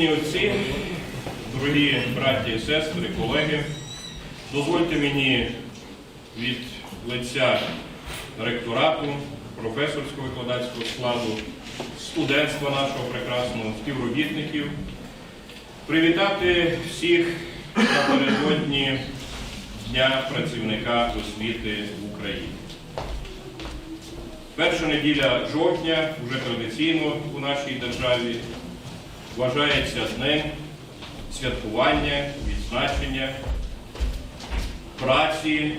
Всечесні отці, дорогі браті і сестри, колеги, дозвольте мені від лиця ректорату, професорського викладацького складу, студентства нашого прекрасного, співробітників, привітати всіх напередодні Дня працівника освіти в Україні. Перша неділя жовтня, вже традиційно у нашій державі, вважається днем святкування, відзначення праці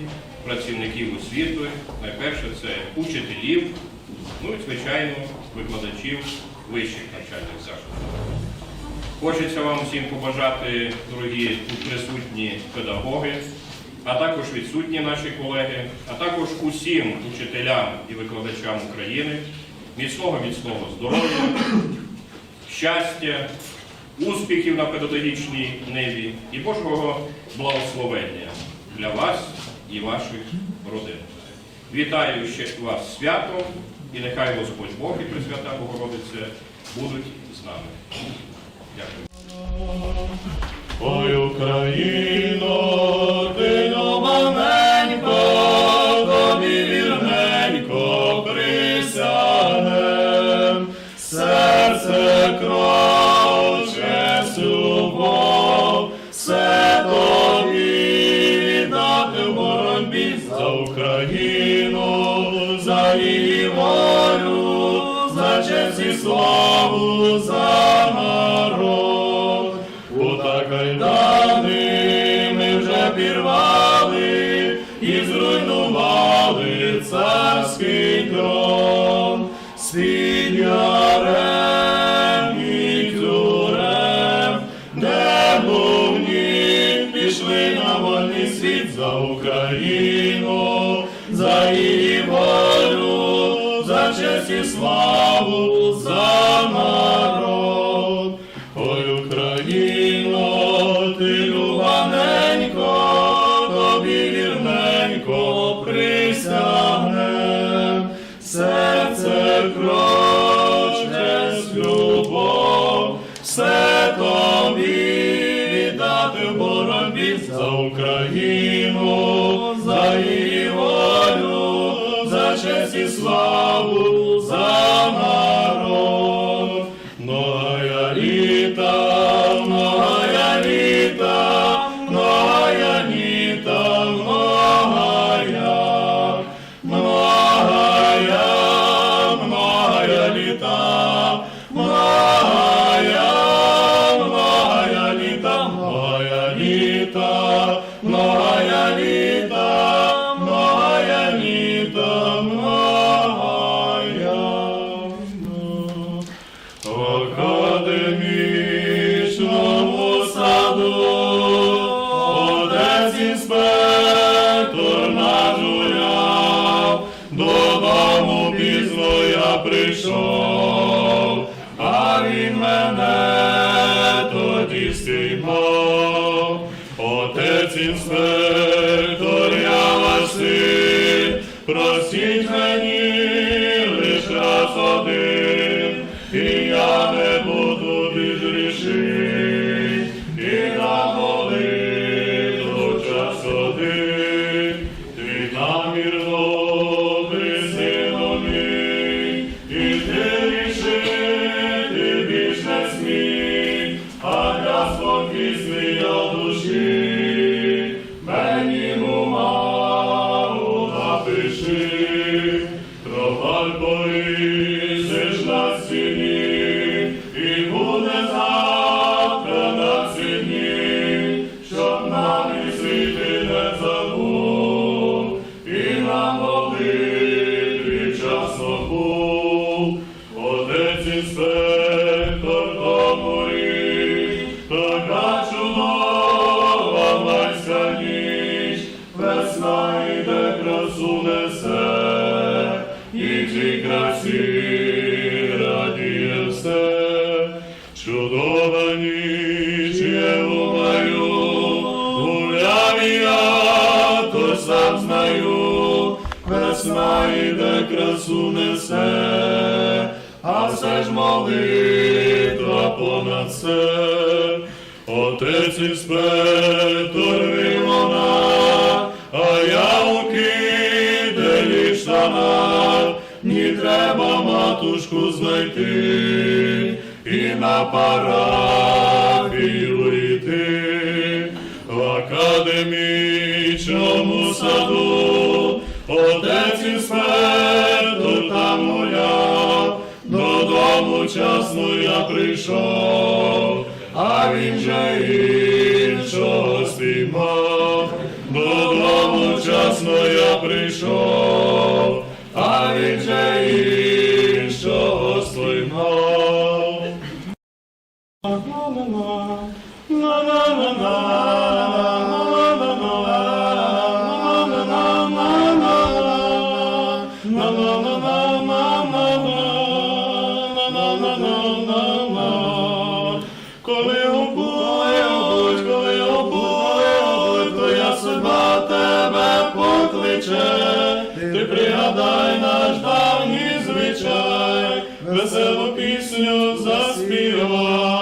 працівників освіти. Найперше це учителів, ну і, звичайно, викладачів вищих навчальних закладів. Хочеться вам всім побажати, дорогі тут присутні педагоги, а також відсутні наші колеги, а також усім учителям і викладачам України міцного міцного здоров'я, щастя, успіхів на педагогічній ниві і Божого благословення для вас і ваших родин. Вітаю ще вас святом і нехай Господь Бог і Пресвята Богородиця будуть з нами. Дякую. Ой, Україно, і мали царський трон, світ ярем і тюрем, де був ні, пішли на вольний світ за Україну, за її волю, за честь і славу, кров, честь, любов, все за Україну, спіймав. Отець інспектор, я ваш is йде красу несе, а все ж молитва понад це. Отець інспектор вимона, а я у киделі штанах, ні треба матушку знайти і на парафію йти. В академічному саду отець інспектор додому часно я прийшов, а він же іншого спіймав, додому часно я прийшов, веселу пісню заспівай,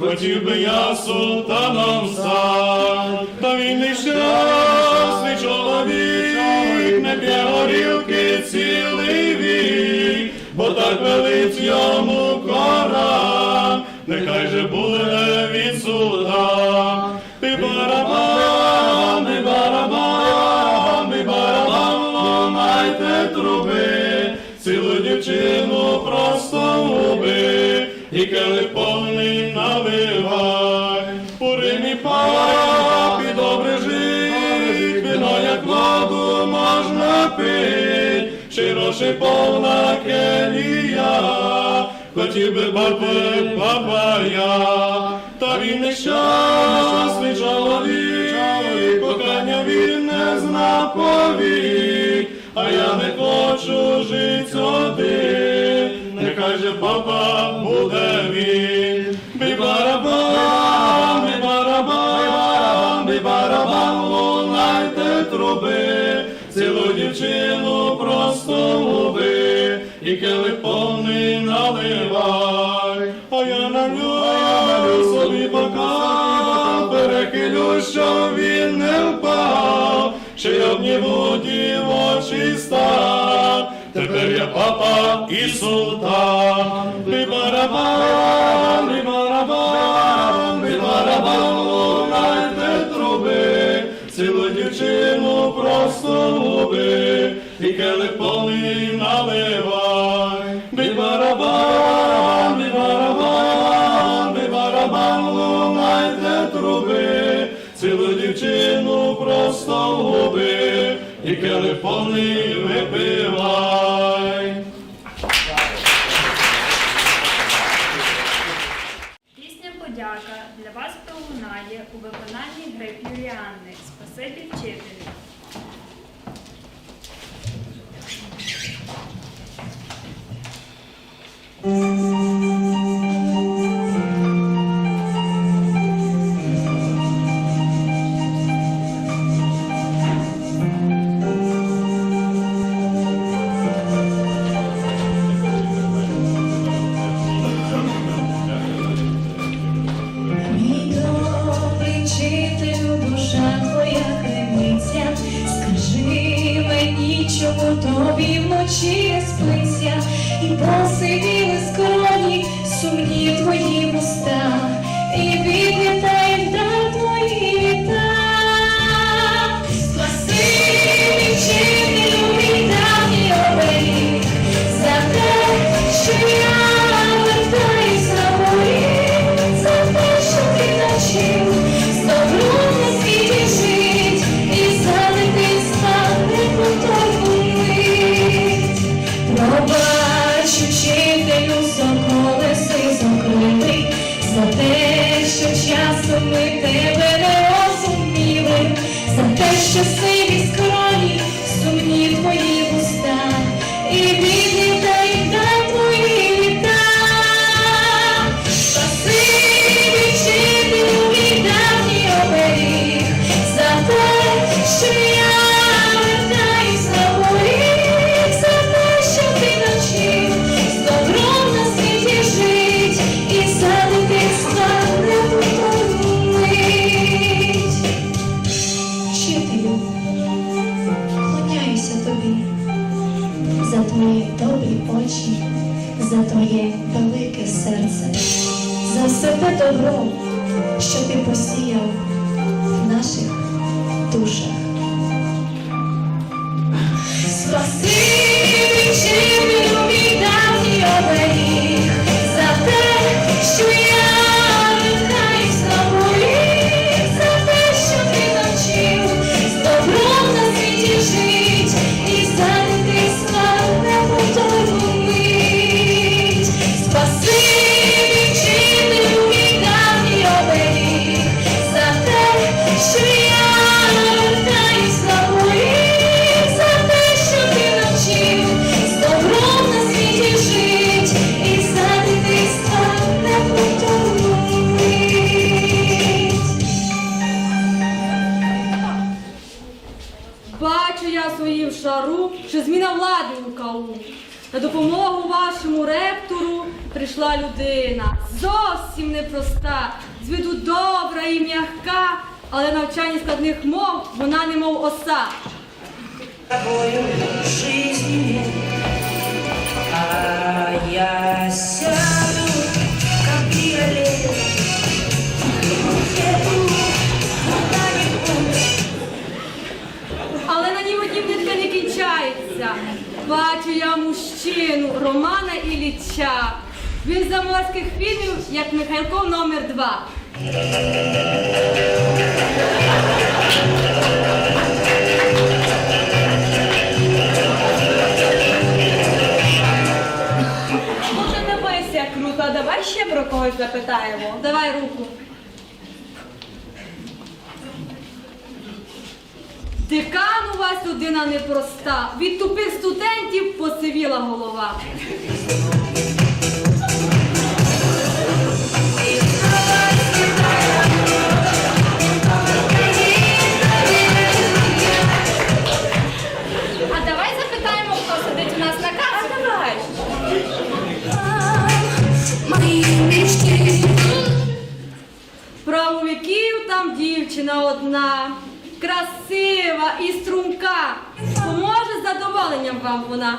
хотів би я султаном стати, та він нещасний чоловік, не п'є горілки цілий вік, бо так велить йому кора, нехай же буде він султан, і повний наливай, у Римі папі добре жить, вино як воду можна пить, широше повна келія, хотів би бати папая, та він нещасний чоловік, кохання він не зна повік, а я не хочу жить один, нехай же папа буде він, би барабан, би барабан, би барабан, лунайте труби, цілу дівчину просто губи, і келих повний наливай, а я налю собі бокал, перехилю, що він не впав, ще й обніму дівочий стан, тепер я папа і султан, би барабан, би барабан, би барабан, лунайте труби, цілу дівчину просто губи, і келих повний наливай, би барабан, би барабан, би барабан, лунайте труби, цілу дівчину просто губи, і телефони випивай. Пісня подяка для вас пролунає у виконанні гри Юліанни. Спасибі вчителю. Посиділи скроні, сумні твої вуста, Somewhere there where there was. Твоє велике серце, за все те добро, що ти посіяв в наших душах. Я своїм шару, що зміна влади у КАУ. На допомогу вашому ректору прийшла людина. Зовсім непроста, з виду добра і м'яка, але навчання складних мов вона немов оса. тобою жизни А я сяду, Але на ній однім не кінчається. Бачу я мужчину Романа Ілліча. Він з заморських фільмів, як Михайлков номер 2 Може, як круто, а давай ще про когось запитаємо. Давай руку. Декан у вас людина непроста. Від тупих студентів посивіла голова. А давай запитаємо, хто сидить у нас на кафедрі. Давай. Мої мечти Правовиків там дівчина одна, красива і струнка. Поможе з задоволенням вам вона.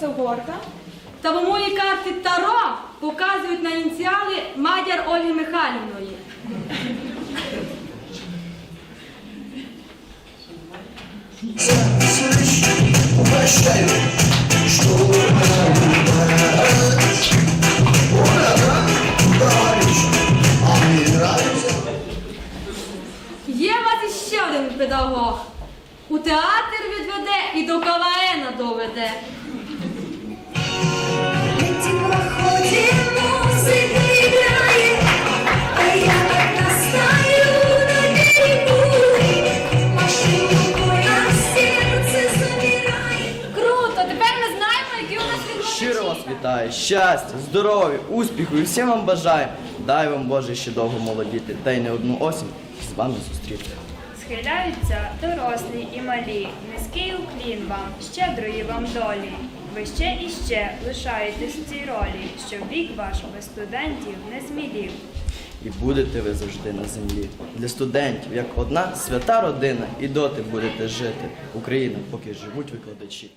Це горка? Та в моїй карті Таро показують на ініціали Мадяр Ольги Михайлівної. Є у вас іще один педагог. У театр відведе і до КВН доведе. Щиро вас вітаю, щастя, здоров'я, успіху і всім вам бажаю. Дай вам Боже ще довго молодіти, та й не одну осінь з вами зустріти. Схиляються дорослі і малі, низький уклін вам, щедрої вам долі. Ви ще і ще лишаєтесь в цій ролі, щоб вік ваш без студентів не змілів. І будете ви завжди на землі. Для студентів, як одна свята родина, і доти будете жити. Україна, поки живуть викладачі.